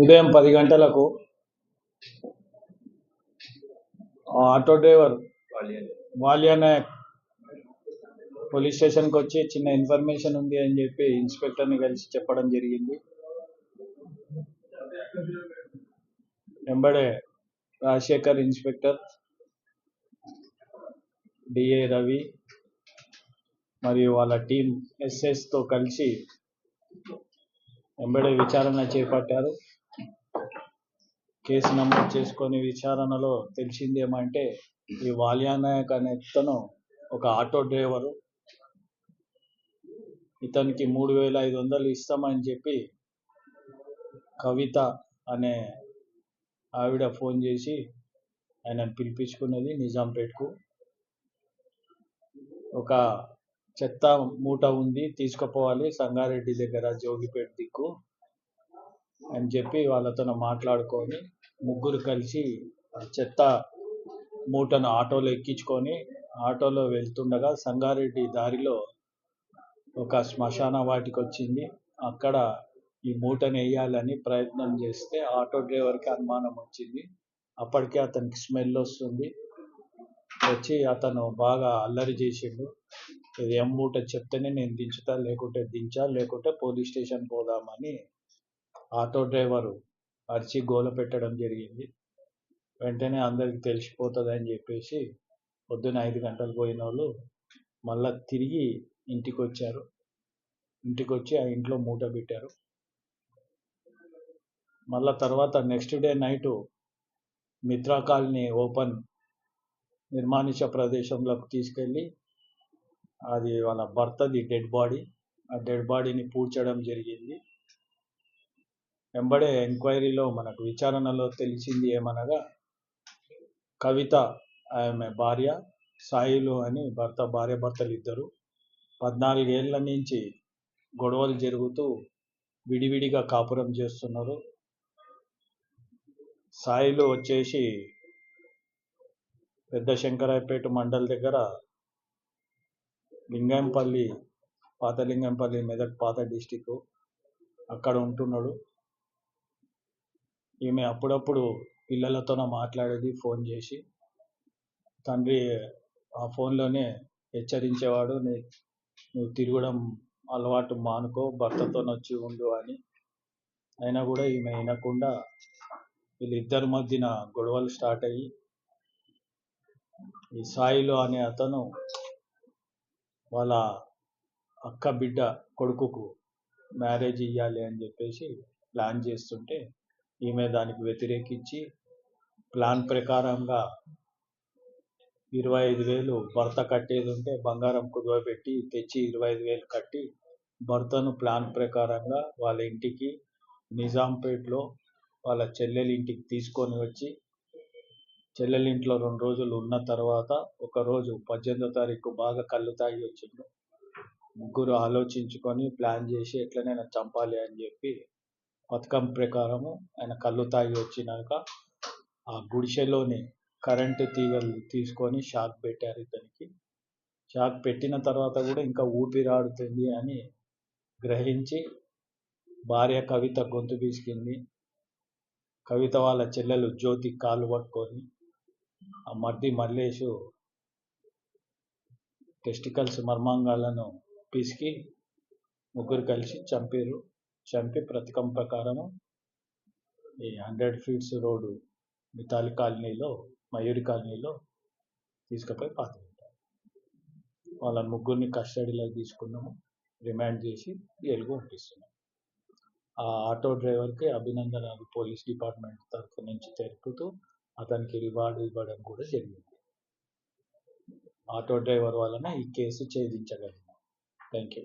ఉదయం పది గంటలకు ఆటో డ్రైవర్ వాలియానాయక్ పోలీస్ స్టేషన్కి వచ్చి చిన్న ఇన్ఫర్మేషన్ ఉంది అని చెప్పి ఇన్స్పెక్టర్ని కలిసి చెప్పడం జరిగింది. వెంబడే రాజశేఖర్ ఇన్స్పెక్టర్ డిఏ రవి మరియు వాళ్ళ టీం ఎస్ఎస్తో కలిసి వెంబడే విచారణ చేపట్టారు. కేసు నమోదు చేసుకొని విచారణలో తెలిసింది ఏమంటే ఈ వాల్యానాయక్ అనే ఇతను ఒక ఆటో డ్రైవరు. ఇతనికి మూడు వేల ఐదు వందలు ఇస్తామని చెప్పి కవిత అనే ఆవిడ ఫోన్ చేసి ఆయనను పిలిపించుకున్నది నిజాంపేట్కు. ఒక చెత్త మూట ఉంది తీసుకుపోవాలి. సంగారెడ్డి దగ్గర జోగిపేట దిక్కు అని చెప్పి వాళ్ళతో మాట్లాడుకొని ముగ్గురు కలిసి చెత్త మూటను ఆటోలో ఎక్కించుకొని ఆటోలో వెళ్తుండగా సంగారెడ్డి దారిలో ఒక శ్మశాన వాటికి వచ్చింది. అక్కడ ఈ మూటను వేయాలని ప్రయత్నం చేస్తే ఆటో డ్రైవర్కి అనుమానం వచ్చింది. అప్పటికే అతనికి స్మెల్ వస్తుంది. వచ్చి అతను బాగా అల్లరి చేసిండు. ఇది ఏం మూట చెప్తేనే నేను దించుతా లేకుంటే దించా లేకుంటే పోలీస్ స్టేషన్ పోదామని ఆటో డ్రైవరు అరిచి గోల పెట్టడం జరిగింది. వెంటనే అందరికి తెలిసిపోతుంది అని చెప్పేసి పొద్దున్న ఐదు గంటలు పోయిన వాళ్ళు మళ్ళా తిరిగి ఇంటికి వచ్చారు ఇంటికి వచ్చి ఆ ఇంట్లో మూట పెట్టారు. మళ్ళా తర్వాత next day night Mitra colony open నిర్మానుష ప్రదేశంలోకి తీసుకెళ్ళి అది వాళ్ళ భర్తది డెడ్ బాడీ ఆ డెడ్ బాడీని పూడ్చడం జరిగింది. వెంబడే ఎంక్వైరీలో మనకు విచారణలో తెలిసింది ఏమనగా కవిత ఆమె భార్య సాయిలు అని భర్త భార్య భర్తలు ఇద్దరు పద్నాలుగేళ్ళ నుంచి గొడవలు జరుగుతూ విడివిడిగా కాపురం చేస్తున్నారు. సాయిలు వచ్చేసి పెద్ద శంకరాయపేట మండల్ దగ్గర లింగంపల్లి పాత లింగంపల్లి మెదక్ పాత డిస్టిక్ అక్కడ ఉంటున్నాడు. ఈమె అప్పుడప్పుడు పిల్లలతోనే మాట్లాడేది ఫోన్ చేసి. తండ్రి ఆ ఫోన్లోనే హెచ్చరించేవాడు నీ నువ్వు తిరగడం అలవాటు మానుకో భర్తతో వచ్చి ఉండు అని. అయినా కూడా ఈమె వినకుండా వీళ్ళిద్దరి మధ్యన గొడవలు స్టార్ట్ అయ్యి ఈ సాయిలు అనే అతను వాళ్ళ అక్క బిడ్డ కొడుకుకు మ్యారేజ్ ఇవ్వాలి అని చెప్పేసి ప్లాన్ చేస్తుంటే ఈమె దానికి వ్యతిరేకించి ప్లాన్ ప్రకారంగా ఇరవై ఐదు వేలు భర్త కట్టేది ఉంటే బంగారం కుదవబెట్టి తెచ్చి ఇరవై ఐదు వేలు కట్టి భర్తను ప్లాన్ ప్రకారంగా వాళ్ళ ఇంటికి నిజాంపేట్లో వాళ్ళ చెల్లెలి ఇంటికి తీసుకొని వచ్చి చెల్లెలి ఇంట్లో రెండు రోజులు ఉన్న తర్వాత ఒక రోజు పద్దెనిమిదో తారీఖు బాగా కళ్ళు తాగి వచ్చిండు ముగ్గురు ఆలోచించుకొని ప్లాన్ చేసి ఎట్లనైనా చంపాలి అని చెప్పి పథకం ప్రకారము ఆయన కళ్ళు తాగి వచ్చినాక ఆ గుడిసెలోని కరెంటు తీగలు తీసుకొని షాక్ పెట్టారు ఇతనికి. షాక్ పెట్టిన తర్వాత కూడా ఇంకా ఊపిరాడుతుంది అని గ్రహించి భార్య కవిత గొంతు పీసుకింది కవిత వాళ్ళ చెల్లెలు జ్యోతి కాలు పట్టుకొని ఆ మర్ది మల్లేషు టెస్టికల్స్ మర్మాంగాలను పిసికి ముగ్గురు కలిసి చంపారు. చంపి ప్రతికం ప్రకారము ఈ హండ్రెడ్ ఫీట్స్ రోడ్డు మితాలి కాలనీలో మయూరి కాలనీలో తీసుకుపోయి పాతుకుంటారు వాళ్ళ ముగ్గురిని కస్టడీలో తీసుకున్నాము. రిమాండ్ చేసి జైలుకు పంపిస్తున్నాం. ఆ ఆటో డ్రైవర్కి అభినందనలు. పోలీస్ డిపార్ట్మెంట్ తరఫు నుంచి తెలుపుతూ అతనికి రివార్డు ఇవ్వడం కూడా జరిగింది. ఆటో డ్రైవర్ వలన ఈ కేసు ఛేదించగలిగినాం థ్యాంక్ యూ